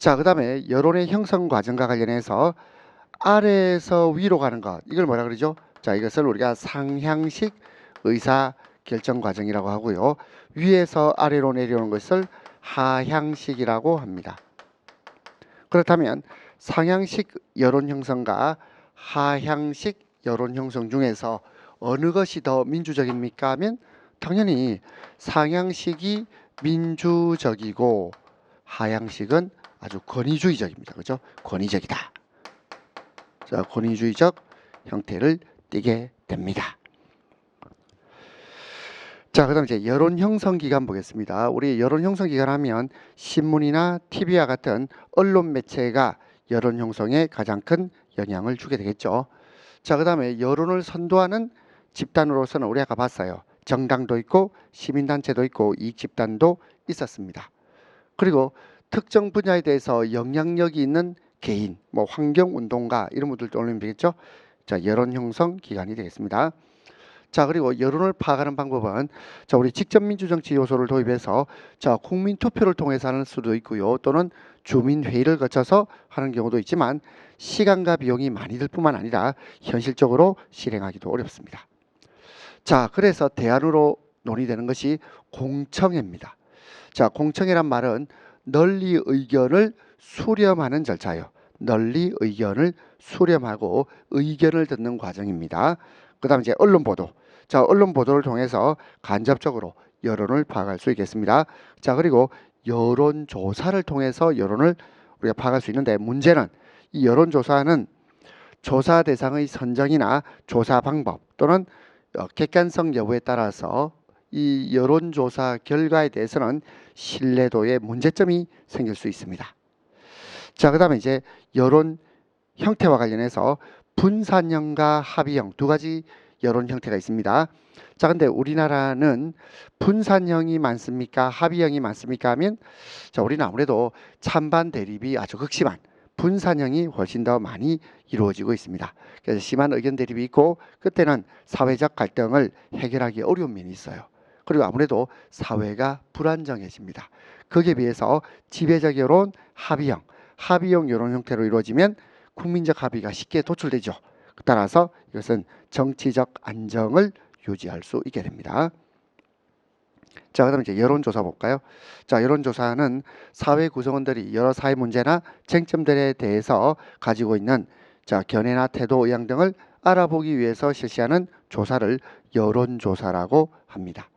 자, 그 다음에 여론의 형성 과정과 관련해서 아래에서 위로 가는 것 이걸 뭐라 그러죠? 자, 이것을 우리가 상향식 의사 결정 과정이라고 하고요. 위에서 아래로 내려오는 것을 하향식이라고 합니다. 그렇다면 상향식 여론 형성과 하향식 여론 형성 중에서 어느 것이 더 민주적입니까? 하면 당연히 상향식이 민주적이고 하향식은 아주 권위주의적입니다. 그죠? 권위적이다. 자, 권위주의적 형태를 띠게 됩니다. 자, 그 다음 이제 여론 형성 기관 보겠습니다. 우리 여론 형성 기관 하면 신문이나 TV와 같은 언론 매체가 여론 형성에 가장 큰 영향을 주게 되겠죠. 자, 그 다음에 여론을 선도하는 집단으로서는 우리 아까 봤어요. 정당도 있고 시민단체도 있고 이익 집단도 있었습니다. 그리고 특정 분야에 대해서 영향력이 있는 개인, 뭐 환경 운동가 이런 분들도 올리면 되겠죠. 자, 여론 형성 기관이 되겠습니다. 자, 그리고 여론을 파악하는 방법은 자, 우리 직접 민주 정치 요소를 도입해서 자, 국민 투표를 통해서 하는 수도 있고요. 또는 주민 회의를 거쳐서 하는 경우도 있지만 시간과 비용이 많이 들 뿐만 아니라 현실적으로 실행하기도 어렵습니다. 자, 그래서 대안으로 논의되는 것이 공청회입니다. 자, 공청회란 말은 널리 의견을 수렴하는 절차예요. 널리 의견을 수렴하고 의견을 듣는 과정입니다. 그다음 이제 언론 보도. 자, 언론 보도를 통해서 간접적으로 여론을 파악할 수 있겠습니다. 자, 그리고 여론 조사를 통해서 여론을 우리가 파악할 수 있는데 문제는 이 여론 조사는 조사 대상의 선정이나 조사 방법 또는 어, 객관성 여부에 따라서 이 여론조사 결과에 대해서는 신뢰도에 문제점이 생길 수 있습니다. 자, 그 다음에 이제 여론 형태와 관련해서 분산형과 합의형 두 가지 여론 형태가 있습니다. 자, 근데 우리나라는 분산형이 많습니까? 합의형이 많습니까? 하면 자, 우리는 아무래도 찬반 대립이 아주 극심한 분산형이 훨씬 더 많이 이루어지고 있습니다. 그래서 심한 의견 대립이 있고 그때는 사회적 갈등을 해결하기 어려운 면이 있어요. 그리고 아무래도 사회가 불안정해집니다. 거기에 비해서 지배적 여론 합의형, 합의형 여론 형태로 이루어지면 국민적 합의가 쉽게 도출되죠. 따라서 이것은 정치적 안정을 유지할 수 있게 됩니다. 자, 그다음 이제 여론조사 볼까요? 자, 여론조사는 사회 구성원들이 여러 사회 문제나 쟁점들에 대해서 가지고 있는 자 견해나 태도, 의향 등을 알아보기 위해서 실시하는 조사를 여론조사라고 합니다.